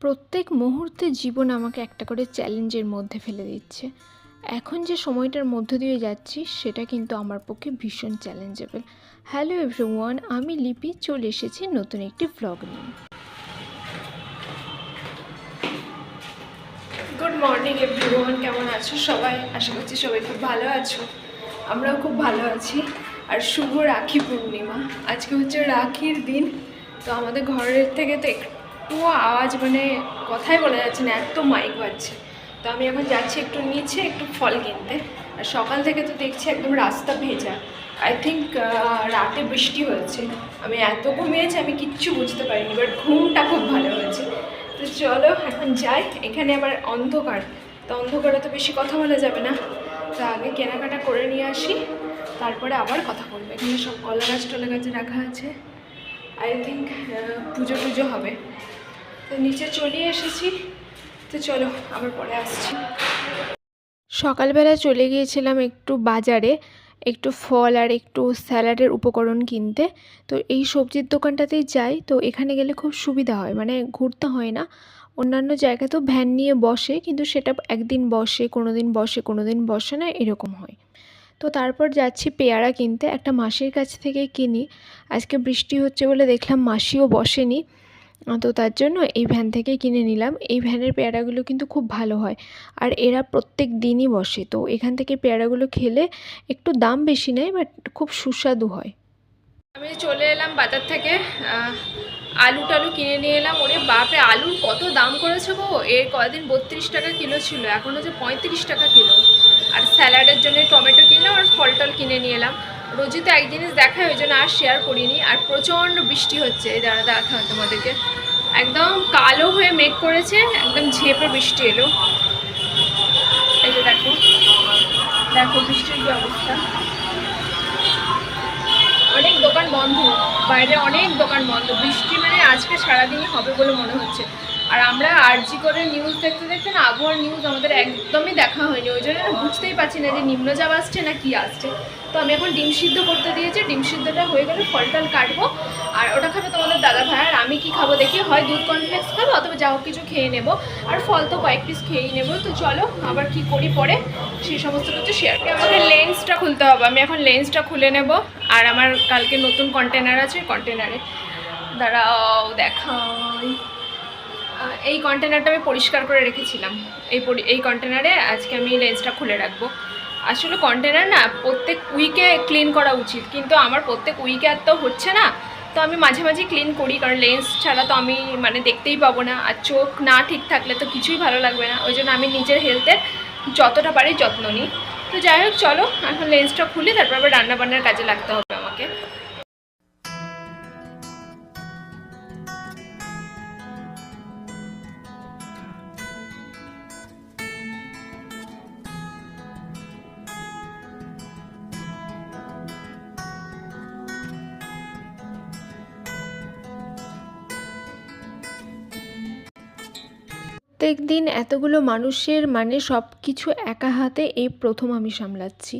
প্রত্যেক মুহূর্তে জীবন আমাকে একটা করে চ্যালেঞ্জের মধ্যে ফেলে দিচ্ছে। এখন যে সময়টার মধ্য দিয়ে যাচ্ছি, সেটা কিন্তু আমার পক্ষে ভীষণ চ্যালেঞ্জেবল। হ্যালো এভরিওয়ান, আমি লিপি, চলে এসেছি নতুন একটি ভ্লগ নিয়ে। গুড মর্নিং এভরিওয়ান কেমন আছো সবাই? আশা করছি সবাই খুব ভালো আছো। আমরাও খুব ভালো আছি। আর শুভ রাখি পূর্ণিমা। আজকে হচ্ছে রাখির দিন, তো আমাদের ঘরের থেকে তো একটু আওয়াজ মানে কথাই বলা যাচ্ছে না, এত মাইক বাজছে। তো আমি এখন যাচ্ছি একটু নিচে একটু ফল কিনতে। আর সকাল থেকে তো দেখছি একদম রাস্তা ভেজা। আই থিঙ্ক রাতে বৃষ্টি হয়েছে। আমি এত ঘুমিয়েছি, আমি কিচ্ছু বুঝতে পারিনি বাট ঘুমটা খুব ভালো হয়েছে। তো চলো, এখন যাই। এখানে আবার অন্ধকার। তো অন্ধকারে তো বেশি কথা বলা যাবে না। তো আগে কেনাকাটা করে নিয়ে আসি। তারপরে আবার কথা বলব। এখানে সব কলা গাছ টলা গাছ রাখা আছে। আই থিঙ্ক পুজো টুজো হবে। তো নিচে চলে এসেছি। তো চলো, আবার পরে আসছি। সকালবেলা চলে গিয়েছিলাম একটু বাজারে, একটু ফল আর একটু স্যালাডের উপকরণ কিনতে। তো এই সবজির দোকানটাতেই যাই, তো এখানে গেলে খুব সুবিধা হয়। মানে ঘুরতে হয় না। অন্যান্য জায়গাতেও ভ্যান নিয়ে বসে, কিন্তু সেটা একদিন বসে কোনো দিন বসে কোনো দিন বসে না, এরকম হয়। তো তারপর যাচ্ছি পেয়ারা কিনতে। একটা মাসির কাছ থেকে কিনি। আজকে বৃষ্টি হচ্ছে বলে দেখলাম মাসিও বসেনি। তো তার জন্য এই ভ্যান থেকেই কিনে নিলাম। এই ভ্যানের পেয়ারাগুলো কিন্তু খুব ভালো হয়। আর এরা প্রত্যেক দিনই বসে। তো এখান থেকে পেয়ারাগুলো খেলে একটু দাম বেশি নেয় বাট খুব সুস্বাদু হয়। আমি চলে এলাম বাজার থেকে। আলু টালু কিনে নিয়ে এলাম। ওরে বাপরে, আলুর কত দাম করেছে গো? এর কদিন বত্রিশ টাকা কিলো ছিল। এখন হচ্ছে পঁয়ত্রিশ টাকা কিলো। আর স্যালাডের জন্য টমেটো কিনলাম আর ফল টল কিনে নিয়ে এলাম। রোজই তো এক জিনিস দেখায়, ওই জন্য আর শেয়ার করিনি। আর প্রচণ্ড বৃষ্টি হচ্ছে, এই দাঁড়া দেখা তোমাদেরকে। একদম কালো হয়ে মেঘ করেছে, একদম ঝেপে বৃষ্টি এলো। এই যে দেখো দেখো বৃষ্টির কি অবস্থা। অনেক দোকান বন্ধ, বাইরে অনেক দোকান বন্ধ। বৃষ্টি মানে আজকে সারাদিনই হবে বলে মনে হচ্ছে। আর আমরা আরজি করে নিউজ দেখতে দেখতে না আবহাওয়ার নিউজ আমাদের একদমই দেখা হয়নি। ওই জন্য বুঝতেই পারছি না যে নিম্নচাপ আসছে না কি আসছে। তো আমি এখন ডিম সিদ্ধ করতে দিয়েছি ডিম সিদ্ধটা হয়ে গেলে ফল টল কাটবো। আর ওটা খাবে তোমাদের দাদা ভাই আর আমি কি খাব দেখি হয় দুধ কনফ্লেক্স খাব অথবা যা হোক কিছু খেয়ে নেব। আর ফল তো কয়েক পিস খেয়েই নেব। তো চলো আবার কি করি পরে সেই সমস্ত কিছু শেয়ার করি। আমাদের লেন্সটা খুলতে হবে আমি এখন লেন্সটা খুলে নেব। আর আমার কালকে নতুন কন্টেনার আছে কন্টেনারে দাঁড়াও আহ, এই কন্টেনারটা আমি পরিষ্কার করে রেখেছিলাম। এই এই কন্টেনারে আজকে আমি লেন্সটা খুলে রাখব। আসলে কন্টেনার না প্রত্যেক উইকে ক্লিন করা উচিত। কিন্তু আমার প্রত্যেক উইকে আর তো হচ্ছে না। তো আমি মাঝে মাঝে ক্লিন করি, কারণ লেন্স ছাড়া তো আমি মানে দেখতেই পাবো না। আর চোখ না ঠিক থাকলে তো কিছুই ভালো লাগবে না। ওই জন্য আমি নিজের হেলথের যতটা পারি যত্ন নিই। তো যাই হোক, চলো, এখন লেন্সটা খুলি তারপর আবার রান্নাবান্নার কাজে লাগতে হবে। প্রত্যেক দিন এতগুলো মানুষের মানে সব কিছু একা হাতে এই প্রথম আমি সামলাচ্ছি।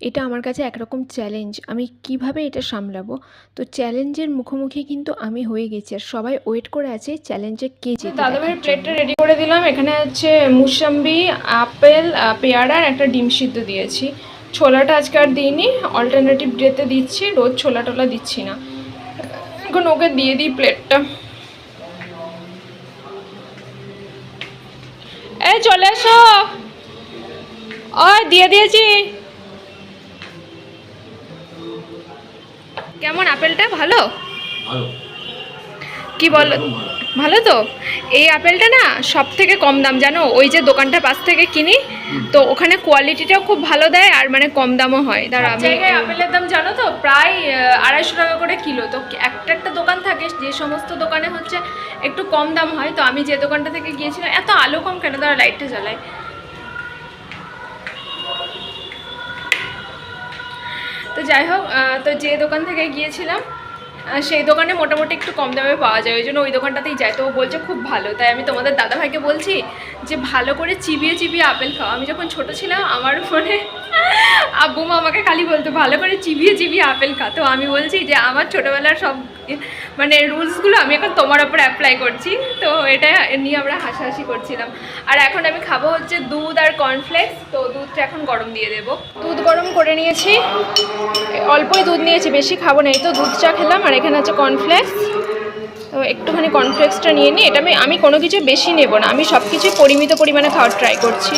এটা আমার কাছে একরকম চ্যালেঞ্জ আমি কীভাবে এটা সামলাবো? তো চ্যালেঞ্জের মুখোমুখি কিন্তু আমি হয়ে গেছি। আর সবাই ওয়েট করে আছে চ্যালেঞ্জে কে যে দাদাভাইয়ের প্লেটটা রেডি করে দিলাম। এখানে হচ্ছে মুসাম্বি আপেল আহ, পেয়ারা আর একটা ডিম সিদ্ধ দিয়েছি। ছোলাটা আজকে আর দিইনি। অল্টারনেটিভ ডেতে দিচ্ছি। রোজ ছোলা টোলা দিচ্ছি না। এখন ওকে দিয়ে দিই প্লেটটা এই চলে এসো। ওই দিয়ে দিয়েছি। কেমন আপেলটা ভালো? কি বলো? ভালো। তো? এই আপেলটা না সব থেকে কম দাম জানো? ওই যে দোকানটা পাশ থেকে কিনি তো ওখানে কোয়ালিটিটাও খুব ভালো দেয় আর মানে কম দামও হয়। দাঁড়া আমি আপেলের দাম জানো তো? প্রায় আড়াইশো টাকা করে কিলো। তো একটা একটা দোকান থাকে যে সমস্ত দোকানে হচ্ছে একটু কম দাম হয়। তো আমি যে দোকানটা থেকে গিয়েছিলাম এত আলো কম কেন? তারা লাইটটা জ্বালায় তো যাই হোক তো যে দোকান থেকে গিয়েছিলাম সেই দোকানে মোটামুটি একটু কম দামে পাওয়া যায়, ওই জন্য ওই দোকানটাতেই যায়। তো বলছে, খুব ভালো। তাই আমি তোমাদের দাদাভাইকে বলছি যে, ভালো করে চিবিয়ে চিবিয়ে আপেল খাওয়া আমি যখন ছোট ছিলাম, আমার মানে আব্বু মা আমাকে খালি বলতো, ভালো করে চিবিয়ে চিবিয়ে আপেল খা। তো আমি বলছি যে, আমার ছোটোবেলার সব মানে রুলসগুলো আমি এখন তোমার ওপর অ্যাপ্লাই করছি। তো এটা নিয়ে আমরা হাসাহাসি করছিলাম। আর এখন আমি খাব হচ্ছে দুধ আর কর্নফ্লেক্স তো দুধটা এখন গরম দিয়ে দেবো। দুধ গরম করে নিয়েছি। অল্পই দুধ নিয়েছি, বেশি খাব না। এই তো দুধ চা খেলাম, আর এখানে আছে কর্নফ্লেক্স তো একটুখানি কর্নফ্লেক্সটা নিয়ে নিই। এটা আমি আমি কোনো কিছু বেশি নেব না। আমি সব কিছুই পরিমিত পরিমাণে খাওয়ার ট্রাই করছি।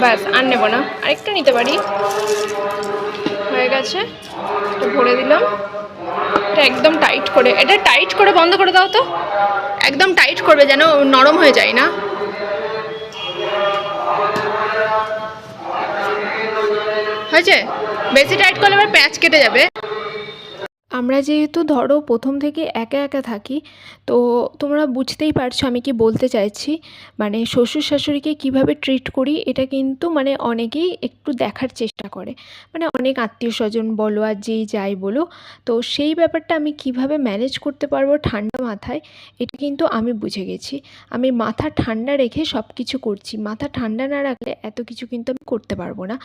ব্যাস, আর নেব না। আরেকটু নিতে পারি। হয়ে গেছে। একটু ভরে দিলাম। এটা একদম টাইট করে, এটা টাইট করে বন্ধ করে দাও তো। একদম টাইট করবে যেন নরম হয়ে যায় না। হয়েছে? বেশি টাইট করলে আবার প্যাঁচ কেটে যাবে। আমরা যেহেতু ধরো প্রথম থেকে একা একা থাকি, তো তোমরা বুঝতেই পারছ আমি কি বলতে চাইছি। মানে শ্বশুর শাশুড়িকে কীভাবে ট্রিট করি, এটা কিন্তু মানে অনেকেই একটু দেখার চেষ্টা করে। মানে অনেক আত্মীয় স্বজন বলো আর যেই যাই বলো, তো সেই ব্যাপারটা আমি কীভাবে ম্যানেজ করতে পারব ঠান্ডা মাথায়, এটা কিন্তু আমি বুঝে গেছি। আমি মাথা ঠান্ডা রেখে সব কিছু করছি, মাথা ঠান্ডা না রাখলে এত কিছু কিন্তু আমি করতে পারব না।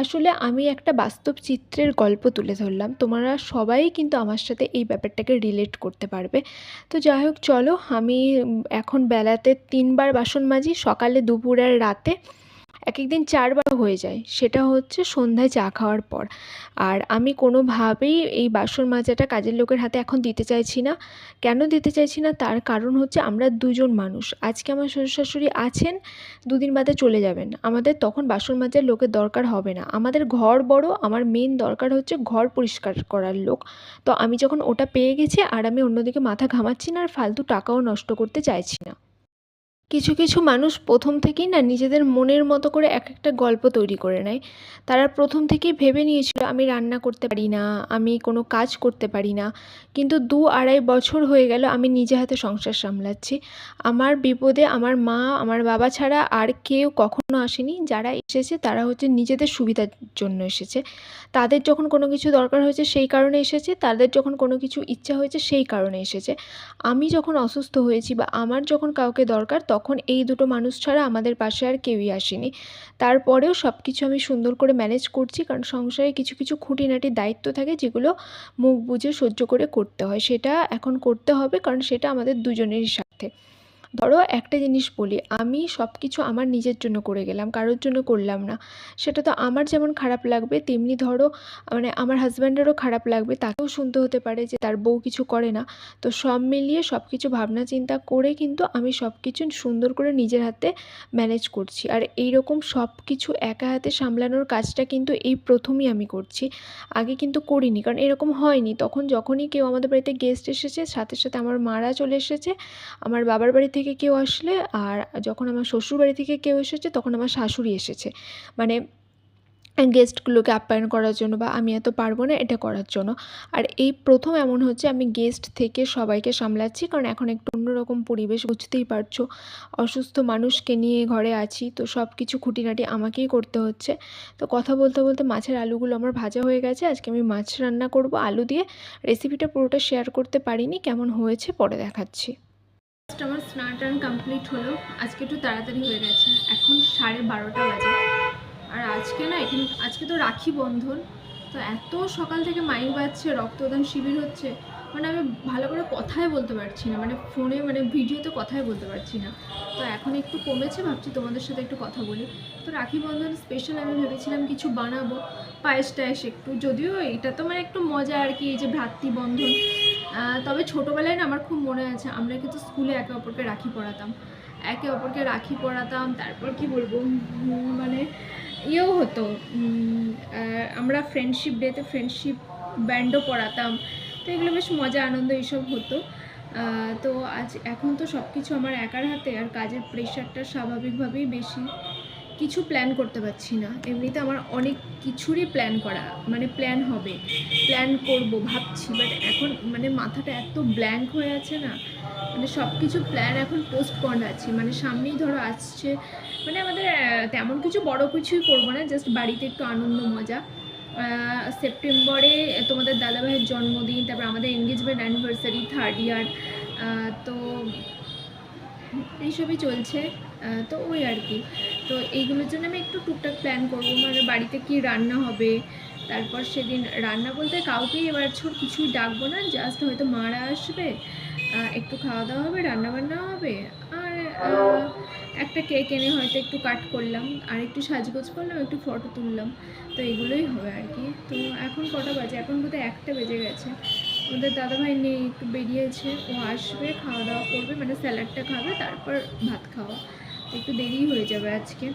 আসলে আমি একটা বাস্তব চিত্রের গল্প তুলে ধরলাম, তোমরা সবাই কিন্তু আমার সাথে এই ব্যাপারটাকে রিলেট করতে পারবে। তো যাই হোক, চলো আমি এখন বেলাতে তিনবার বাসন মাজি, সকালে দুপুর আর রাতে এক একদিন চারবার হয়ে যায়। সেটা হচ্ছে সন্ধ্যায় চা খাওয়ার পর। আর আমি কোনোভাবেই এই বাসন মাজাটা কাজের লোকের হাতে এখন দিতে চাইছি না। কেন দিতে চাইছি না? তার কারণ হচ্ছে আমরা দুজন মানুষ। আজকে আমার শ্বশুর শাশুড়ি আছেন, দুদিন বাদে চলে যাবেন। আমাদের তখন বাসন মাজার লোকের দরকার হবে না। আমাদের ঘর বড়, আমার মেন দরকার হচ্ছে ঘর পরিষ্কার করার লোক। তো আমি যখন ওটা পেয়ে গেছি, আর আমি অন্যদিকে মাথা ঘামাচ্ছি না, আর ফালতু টাকাও নষ্ট করতে চাইছি না। কিছু কিছু মানুষ প্রথম থেকেই না নিজেদের মনের মতো করে এক একটা গল্প তৈরি করে নেয়। তারা প্রথম থেকেই ভেবে নিয়েছিল, আমি রান্না করতে পারি না, আমি কোনো কাজ করতে পারি না। কিন্তু দু আড়াই বছর হয়ে গেল, আমি নিজে হাতে সংসার সামলাচ্ছি। আমার বিপদে আমার মা, আমার বাবা ছাড়া আর কেউ কখনো আসেনি। যারা এসেছে, তারা হচ্ছে নিজেদের সুবিধার জন্য এসেছে। তাদের যখন কোনো কিছু দরকার হয়েছে, সেই কারণে এসেছে। তাদের যখন কোনো কিছু ইচ্ছা হয়েছে, সেই কারণে এসেছে। আমি যখন অসুস্থ হয়েছি বা আমার যখন কাউকে দরকার তখন এই দুটো মানুষ ছাড়া আমাদের পাশে আর কেউই আসেনি। তারপরেও সব কিছু আমি সুন্দর করে ম্যানেজ করছি, কারণ সংসারে কিছু কিছু খুঁটিনাটি দায়িত্ব থাকে যেগুলো মুখ বুঝে সহ্য করে করতে হয়। সেটা এখন করতে হবে, কারণ সেটা আমাদের দুজনেরই স্বার্থে। ধরো একটা জিনিস বলি, আমি সব কিছু আমার নিজের জন্য করে গেলাম, কারোর জন্য করলাম না। সেটা তো আমার যেমন খারাপ লাগবে, তেমনি ধরো মানে আমার হাজব্যান্ডেরও খারাপ লাগবে, তাকেও শুনতে হতে পারে যে তার বউ কিছু করে না। তো সব মিলিয়ে সব কিছু ভাবনা চিন্তা করে কিন্তু আমি সব কিছু সুন্দর করে নিজের হাতে ম্যানেজ করছি। আর এই রকম সব কিছু একা হাতে সামলানোর কাজটা কিন্তু এই প্রথমই আমি করছি। আগে কিন্তু করিনি, কারণ এরকম হয়নি। তখন যখনই কেউ আমাদের বাড়িতে গেস্ট এসেছে, সাথে সাথে আমার মারা চলে এসেছে, আমার বাবার বাড়ি থেকে কেউ আসলে আর যখন আমার শ্বশুর বাড়ি থেকে কেউ এসেছে, তখন আমার শাশুড়ি এসেছে। মানে গেস্টগুলোকে আপ্যায়ন করার জন্য বা আমি এত পারব না এটা করার জন্য। আর এই প্রথম এমন হচ্ছে, আমি গেস্ট থেকে সবাইকে সামলাচ্ছি, কারণ এখন একটু অন্যরকম পরিবেশ, বুঝতেই পারছ। অসুস্থ মানুষকে নিয়ে ঘরে আছি, তো সব কিছু খুঁটিনাটি আমাকেই করতে হচ্ছে। তো কথা বলতে বলতে মাছের আলুগুলো আমার ভাজা হয়ে গেছে, আজকে আমি মাছ রান্না করব আলু দিয়ে। রেসিপিটা পুরোটা শেয়ার করতে পারিনি, কেমন হয়েছে পরে দেখাচ্ছি। আমার স্নান টান কমপ্লিট হলো, আজকে একটু তাড়াতাড়ি হয়ে গেছে, এখন সাড়ে বারোটা বাজে। আর আজকে না এখানে, আজকে তো রাখি বন্ধন, তো এত সকাল থেকে মাইক বাজছে, রক্তদান শিবির হচ্ছে মানে আমি ভালো করে কথাই বলতে পারছি না মানে ফোনে মানে ভিডিওতে কথাই বলতে পারছি না। তো এখন একটু কমেছে, ভাবছি তোমাদের সাথে একটু কথা বলি। তো রাখি বন্ধন স্পেশাল আমি ভেবেছিলাম কিছু বানাবো, পায়েস টায়েস একটু, যদিও এটা তো মানে একটু মজা আর কি, এই যে ভ্রাতৃবন্ধন তবে ছোটোবেলায় না আমার খুব মনে আছে, আমরা কিন্তু স্কুলে একে অপরকে রাখি পড়াতাম। একে অপরকে রাখি পড়াতাম, তারপর কি বলব মানে ইয়েও হতো আমরা ফ্রেন্ডশিপ ডেতে ফ্রেন্ডশিপ ব্যান্ডও পড়াতাম। তো এগুলো বেশ মজা, আনন্দ, এইসব হতো। তো আজ এখন তো সব কিছু আমার একার হাতে আর কাজের প্রেশারটা স্বাভাবিকভাবেই বেশি। কিছু প্ল্যান করতে পারছি না। এমনিতে আমার অনেক কিছুরই প্ল্যান করা মানে প্ল্যান হবে। প্ল্যান করব, ভাবছি বাট এখন মানে মাথাটা এত ব্ল্যাঙ্ক হয়ে আছে না মানে সব কিছু প্ল্যান এখন পোস্টপন্ড আছে। মানে সামনেই ধরো আসছে মানে আমাদের তেমন কিছু বড় কিছুই করব না জাস্ট বাড়িতে একটু আনন্দ, মজা। সেপ্টেম্বরে তোমাদের দাদাভাইয়ের জন্মদিন, তারপর আমাদের এনগেজমেন্ট অ্যানিভার্সারি থার্ড ইয়ার তো এইসবই চলছে তো ওই আর কি। তো এইগুলোর জন্য আমি একটু টুকটাক প্ল্যান করব মানে বাড়িতে কি রান্না হবে, তারপর সেদিন রান্না বলতে কাউকেই এবার ছোট কিছুই ডাকবো না জাস্ট হয়তো মারা আসবে একটু খাওয়া দাওয়া হবে রান্না বান্না হবে, আর একটা কেক এনে হয়তো একটু কাট করলাম, আর একটু সাজগোজ করলাম, একটু ফটো তুললাম। তো এগুলোই হবে আর কি। তো এখন কটা বাজে? এখন বোধহয় একটা বেজে গেছে। ওদের দাদাভাই নেই, একটু বেরিয়েছে। ও আসবে খাওয়া দাওয়া করবে মানে স্যালাডটা খাবে, তারপর ভাত খাওয়া। একটু দেরি হয়ে যাবে আজকে।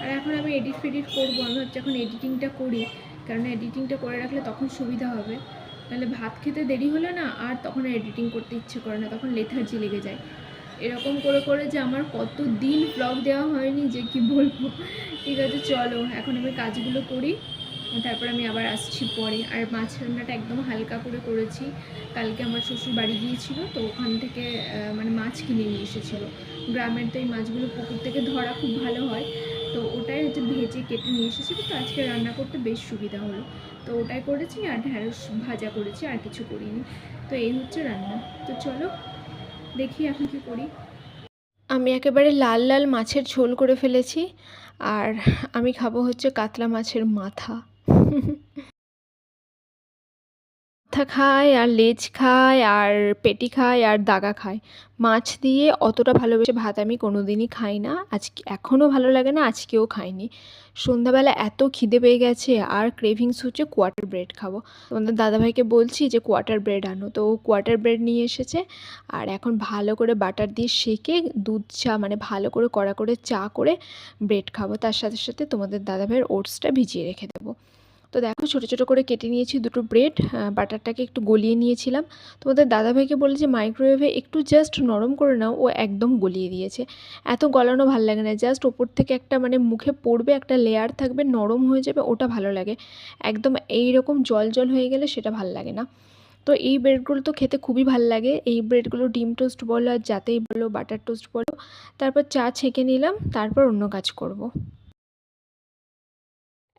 আর এখন আমি এডিট ফেডিট করব, আমি হচ্ছে এখন এডিটিংটা করি। কারণ এডিটিংটা করে রাখলে তখন সুবিধা হবে। তাহলে ভাত খেতে দেরি হলে না, আর তখন এডিটিং করতে ইচ্ছে করে না, তখন লেথার্জি লেগে যায়। এরকম করে করে যে আমার কত দিন ব্লগ দেওয়া হয়নি যে কি বলব। ঠিক আছে, চলো, এখন আমি কাজগুলো করি, তারপর আমি আবার আসছি পরে। আর মাছ রান্নাটা একদম হালকা করে করেছি। কালকে আমার শ্বশুর বাড়ি গিয়েছিল, তো ওখান থেকে মানে মাছ কিনে নিয়ে এসেছিল। গ্রামের তো এই মাছগুলো পুকুর থেকে ধরা খুব ভালো হয়। তো ওটাই হচ্ছে ভেজে কেটে নিয়ে এসেছিল, তো আজকে রান্না করতে বেশ সুবিধা হলো। তো ওটাই করেছি, আর ঢ্যাঁড়স ভাজা করেছি, আর কিছু করিনি। তো এই হচ্ছে রান্না। তো চলো দেখি এখন কি করি। আমি একেবারে লাল লাল মাছের ঝোল করে ফেলেছি, আর আমি খাব হচ্ছে কাতলা মাছের মাথা। মাথা খায়, আর লেজ খায়, আর পেটি খায়, আর দাগা খায়। মাছ দিয়ে অতটা ভালোবেসে ভাত আমি কোনো দিনই খাই না। আজকে এখনও ভালো লাগে না, আজকেও খাইনি। সন্ধ্যাবেলা এত খিদে পেয়ে গেছে, আর ক্রেভিংস হচ্ছে কোয়ার্টার ব্রেড খাব। তোমাদের দাদাভাইকে বলছি যে কোয়ার্টার ব্রেড আনো। তো ও কোয়াটার ব্রেড নিয়ে এসেছে, আর এখন ভালো করে বাটার দিয়ে সেকে দুধ চা মানে ভালো করে কড়া করে চা করে ব্রেড খাব। তার সাথে সাথে তোমাদের দাদাভাইয়ের ওটসটা ভিজিয়ে রেখে দেবো। তো দেখো ছোটো ছোটো করে কেটে নিয়েছি দুটো ব্রেড বাটারটাকে একটু গলিয়ে নিয়েছিলাম। তোমাদের দাদাভাইকে বলে যে মাইক্রোওয়েভে একটু জাস্ট নরম করে নাও, ও একদম গলিয়ে দিয়েছে। এত গলানো ভালো লাগে না জাস্ট ওপর থেকে একটা মানে মুখে পড়বে, একটা লেয়ার থাকবে, নরম হয়ে যাবে, ওটা ভালো লাগে। একদম এই রকম জল জল হয়ে গেলে সেটা ভালো লাগে না। তো এই ব্রেডগুলো তো খেতে খুবই ভালো লাগে। এই ব্রেডগুলো ডিম টোস্ট বলো আর যাতেই বলো, বাটার টোস্ট বলো, তারপর চা ছেঁকে নিলাম, তারপর অন্য কাজ করব।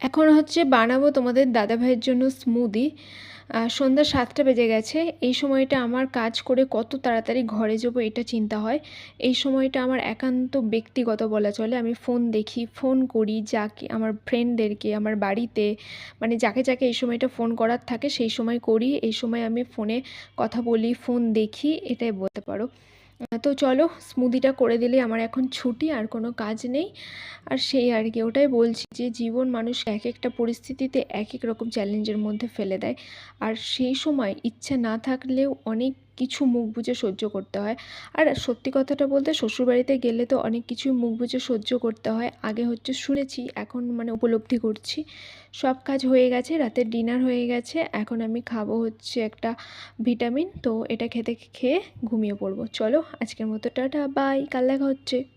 এখন হচ্ছে বানাবো তোমাদের দাদাভাইয়ের জন্য স্মুদি সন্ধ্যা সাতটা বেজে গেছে। এই সময়টা আমার কাজ করে কত তাড়াতাড়ি ঘরে যাব এটা চিন্তা হয়। এই সময়টা আমার একান্ত ব্যক্তিগত বলা চলে। আমি ফোন দেখি ফোন করি যাকে, আমার ফ্রেন্ডদেরকে আমার বাড়িতে। মানে যাকে যাকে এই সময়টা ফোন করার থাকে সেই সময় করি। এই সময় আমি ফোনে কথা বলি ফোন দেখি, এটাই বলতে পারো। তো চলো স্মুদিটা করে দিলে আমার এখন ছুটি, আর কোনো কাজ নেই। আর সেই আর কি, ওটাই বলছি যে জীবন মানুষ এক একটা পরিস্থিতিতে এক এক রকম চ্যালেঞ্জের মধ্যে ফেলে দেয়। আর সেই সময় ইচ্ছা না থাকলেও অনেক কিছু মুখ বুঝে সহ্য করতে হয়। আর সত্যি কথাটা বলতে শ্বশুরবাড়িতে গেলে তো অনেক কিছুই মুখ বুঝে সহ্য করতে হয়। আগে হচ্ছে শুনেছি, এখন মানে উপলব্ধি করছি। সব কাজ হয়ে গেছে, রাতে ডিনার হয়ে গেছে। এখন আমি খাব হচ্ছে একটা ভিটামিন, তো এটা খেতে খেয়ে ঘুমিয়ে পড়ব। চলো আজকের মতো টাটা, বাই। কাল দেখা হচ্ছে।